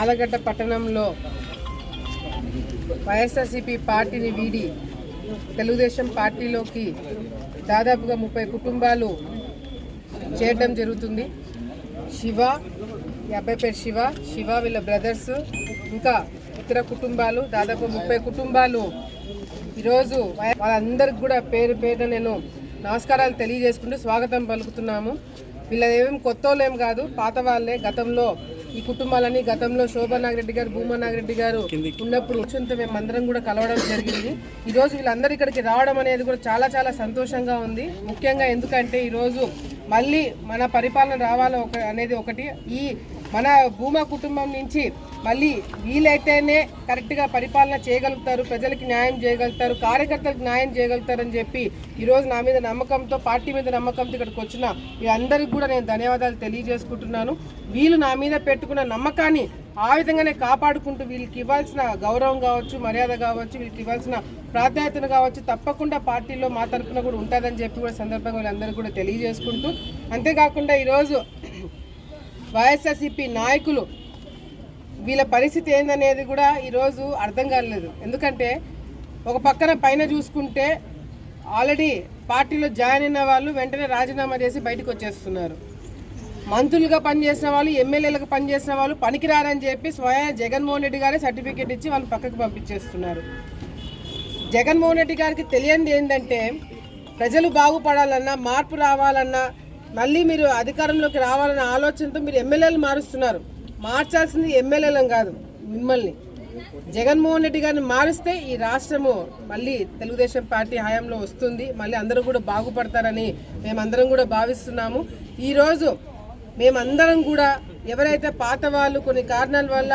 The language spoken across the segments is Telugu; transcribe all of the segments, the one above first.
ఆలగడ్డ పట్టణంలో వైఎస్ఆర్సీపీ పార్టీని వీడి తెలుగుదేశం పార్టీలోకి దాదాపుగా ముప్పై కుటుంబాలు చేరడం జరుగుతుంది. శివ ఈ అబ్బాయి పేరు శివ శివ వీళ్ళ బ్రదర్స్ ఇంకా ఇతర కుటుంబాలు దాదాపు ముప్పై కుటుంబాలు. ఈరోజు వాళ్ళందరికి కూడా పేరు పేరున నేను నమస్కారాలు తెలియజేసుకుంటూ స్వాగతం పలుకుతున్నాము. వీళ్ళదేమేం కొత్త వాళ్ళేం కాదు పాత వాళ్ళే. గతంలో ఈ కుటుంబాలని గతంలో శోభా నాగిరెడ్డి గారు భూమా నాగిరెడ్డి గారు ఉన్నప్పుడు కూర్చుంటే మేము అందరం కూడా కలవడం జరిగింది. ఈ రోజు వీళ్ళందరూ ఇక్కడికి రావడం అనేది కూడా చాలా చాలా సంతోషంగా ఉంది. ముఖ్యంగా ఎందుకంటే ఈ రోజు మళ్ళీ మన పరిపాలన రావాలో ఒక అనేది ఒకటి. ఈ మన భూమా కుటుంబం నుంచి మళ్ళీ వీలైతేనే కరెక్ట్గా పరిపాలన చేయగలుగుతారు ప్రజలకి న్యాయం చేయగలుగుతారు కార్యకర్తలకు న్యాయం చేయగలుగుతారని చెప్పి ఈరోజు నా మీద నమ్మకంతో పార్టీ మీద నమ్మకంతో ఇక్కడికి వచ్చిన మీ అందరికి కూడా నేను ధన్యవాదాలు తెలియజేసుకుంటున్నాను. వీళ్ళు నా మీద పెట్టుకున్న నమ్మకాన్ని ఆ విధంగానే కాపాడుకుంటూ వీళ్ళకి ఇవ్వాల్సిన గౌరవం కావచ్చు మర్యాద కావచ్చు వీళ్ళకి ఇవ్వాల్సిన ప్రాధాన్యతను కావచ్చు తప్పకుండా పార్టీలో మా తరపున కూడా ఉంటుందని చెప్పి కూడా సందర్భంగా వీళ్ళందరూ కూడా తెలియజేసుకుంటూ అంతేకాకుండా ఈరోజు వైఎస్ఆర్సీపీ నాయకులు వీళ్ళ పరిస్థితి ఏందనేది కూడా ఈరోజు అర్థం కాలేదు. ఎందుకంటే ఒక పక్కన పైన చూసుకుంటే ఆల్రెడీ పార్టీలో జాయిన్ అయిన వాళ్ళు వెంటనే రాజీనామా చేసి బయటకు వచ్చేస్తున్నారు. మంత్రులుగా పనిచేసిన వాళ్ళు ఎమ్మెల్యేలకు పనిచేసిన వాళ్ళు పనికిరారని చెప్పి స్వయం జగన్మోహన్ రెడ్డి గారే సర్టిఫికేట్ ఇచ్చి వాళ్ళు పక్కకు పంపించేస్తున్నారు. జగన్మోహన్ రెడ్డి గారికి తెలియంది ఏంటంటే ప్రజలు బాగుపడాలన్నా మార్పు రావాలన్నా మళ్ళీ మీరు అధికారంలోకి రావాలన్న ఆలోచనతో మీరు ఎమ్మెల్యేలు మారుస్తున్నారు. మార్చాల్సింది ఎమ్మెల్యేలను కాదు మిమ్మల్ని. జగన్మోహన్ రెడ్డి గారిని మారిస్తే ఈ రాష్ట్రము మళ్ళీ తెలుగుదేశం పార్టీ హయాంలో వస్తుంది. మళ్ళీ అందరూ కూడా బాగుపడతారని మేమందరం కూడా భావిస్తున్నాము. ఈరోజు మేమందరం కూడా ఎవరైతే పాత వాళ్ళు కొన్ని కారణాల వల్ల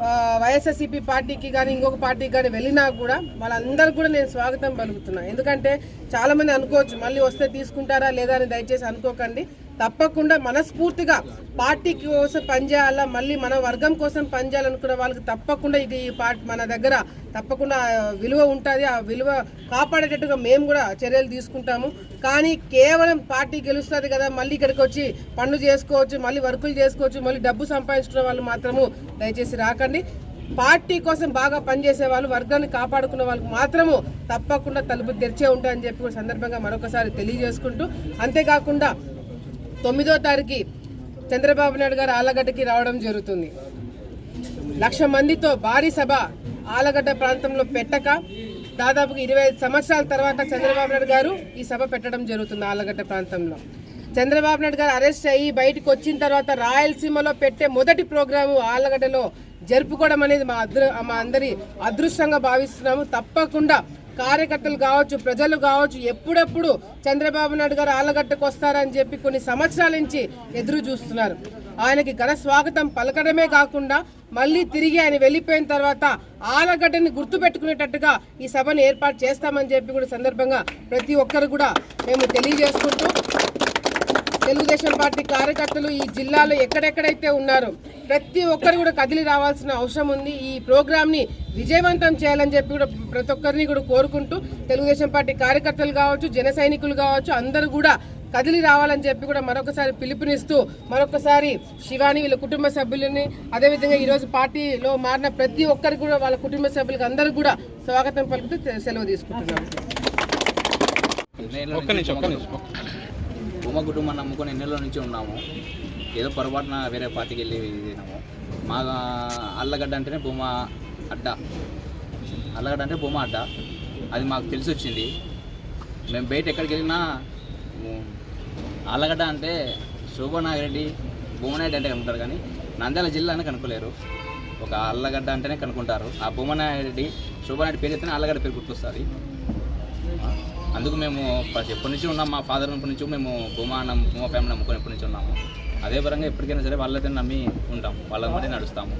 ఆ, వైఎస్ఆర్సీపీ పార్టీకి కానీ ఇంకొక పార్టీకి కానీ వెళ్ళినా కూడా వాళ్ళందరూ కూడా నేను స్వాగతం పలుకుతున్నాను ఎందుకంటే చాలామంది అనుకోవచ్చు మళ్ళీ వస్తే తీసుకుంటారా లేదా అని దయచేసి అనుకోకండి. తప్పకుండా మనస్ఫూర్తిగా పార్టీ కోసం పనిచేయాలా మళ్ళీ మన వర్గం కోసం పనిచేయాలనుకున్న వాళ్ళకి తప్పకుండా ఇది ఈ పార్టీ మన దగ్గర తప్పకుండా విలువ ఉంటుంది. ఆ విలువ కాపాడేటట్టుగా మేము కూడా చర్యలు తీసుకుంటాము. కానీ కేవలం పార్టీ గెలుస్తుంది కదా మళ్ళీ ఇక్కడికి వచ్చి పనులు చేసుకోవచ్చు మళ్ళీ వర్కులు చేసుకోవచ్చు మళ్ళీ డబ్బు సంపాదించుకున్న వాళ్ళు మాత్రము దయచేసి రాకండి. పార్టీ కోసం బాగా పనిచేసే వాళ్ళు వర్గాన్ని కాపాడుకున్న వాళ్ళకి మాత్రము తప్పకుండా తలుపు తెరిచే ఉంటాయని చెప్పి సందర్భంగా మరొకసారి తెలియజేసుకుంటూ అంతేకాకుండా తొమ్మిదో తారీఖు చంద్రబాబు నాయుడు గారు ఆలగడ్డకి రావడం జరుగుతుంది. లక్ష మందితో భారీ సభ ఆలగడ్డ ప్రాంతంలో పెట్టక దాదాపుగా ఇరవై ఐదు సంవత్సరాల తర్వాత చంద్రబాబు నాయుడు గారు ఈ సభ పెట్టడం జరుగుతుంది ఆలగడ్డ ప్రాంతంలో. చంద్రబాబు నాయుడు గారు అరెస్ట్ అయ్యి బయటకు వచ్చిన తర్వాత రాయలసీమలో పెట్టే మొదటి ప్రోగ్రాము ఆలగడ్డలో జరుపుకోవడం అనేది మా అదృ మా అందరి అదృష్టంగా భావిస్తున్నాము. తప్పకుండా కార్యకర్తలు కావచ్చు ప్రజలు కావచ్చు ఎప్పుడెప్పుడు చంద్రబాబు నాయుడు గారు ఆలగడ్డకు వస్తారని చెప్పి కొన్ని సంవత్సరాల నుంచి ఎదురు చూస్తున్నారు. ఆయనకి ఘన స్వాగతం పలకడమే కాకుండా మళ్ళీ తిరిగి ఆయన వెళ్ళిపోయిన తర్వాత ఆలగడ్డని గుర్తుపెట్టుకునేటట్టుగా ఈ సభను ఏర్పాటు చేస్తామని చెప్పి కూడా సందర్భంగా ప్రతి ఒక్కరు కూడా మేము తెలియజేసుకుంటూ తెలుగుదేశం పార్టీ కార్యకర్తలు ఈ జిల్లాలో ఎక్కడెక్కడైతే ఉన్నారో ప్రతి ఒక్కరు కూడా కదిలి రావాల్సిన అవసరం ఉంది. ఈ ప్రోగ్రామ్ని విజయవంతం చేయాలని చెప్పి కూడా ప్రతి ఒక్కరిని కూడా కోరుకుంటూ తెలుగుదేశం పార్టీ కార్యకర్తలు కావచ్చు జన సైనికులు కావచ్చు అందరూ కూడా కదిలి రావాలని చెప్పి కూడా మరొకసారి పిలుపునిస్తూ మరొకసారి శివాని వీళ్ళ కుటుంబ సభ్యులని అదేవిధంగా ఈరోజు పార్టీలో మారిన ప్రతి ఒక్కరికి కూడా వాళ్ళ కుటుంబ సభ్యులకు అందరూ కూడా స్వాగతం పలుకుతూ సెలవు తీసుకుంటున్నాం. ఒక్క నిమిషం ఒక్క నిమిషం కుటుంబాన్ని నమ్ముకొని నుంచి ఉన్నాము ఏదో పొరపాటున వేరే పార్టీకి వెళ్ళి తినాము మా అల్లగడ్డ అంటేనే భూమా అడ్డ. అల్లగడ్డ అంటే భూమా అడ్డ. అది మాకు తెలిసి వచ్చింది మేము బయట ఎక్కడికి వెళ్ళినా అల్లగడ్డ అంటే శోభనాగిరెడ్డి భూమనాయుడు అంటే కనుకుంటారు కానీ నంద్యాల జిల్లా అని కనుక్కోలేరు. ఒక అల్లగడ్డ అంటేనే కనుక్కుంటారు. ఆ భూమనారెడ్డి శోభనాయుడు పేరు ఎత్తిన అల్లగడ్డ పేరు గుర్తొస్తుంది. అందుకు మేము ఎప్పటి నుంచి ఉన్నాం మా ఫాదర్ ఉన్నప్పటి నుంచి మేము భూమా నమ్ము భూమా ఫ్యామిలీ నమ్ముకొని ఎప్పటి నుంచి ఉన్నాము. అదే పరంగా ఎప్పటికైనా సరే వాళ్ళతో నమ్మి ఉంటాం వాళ్ళ మధ్య నడుస్తాము.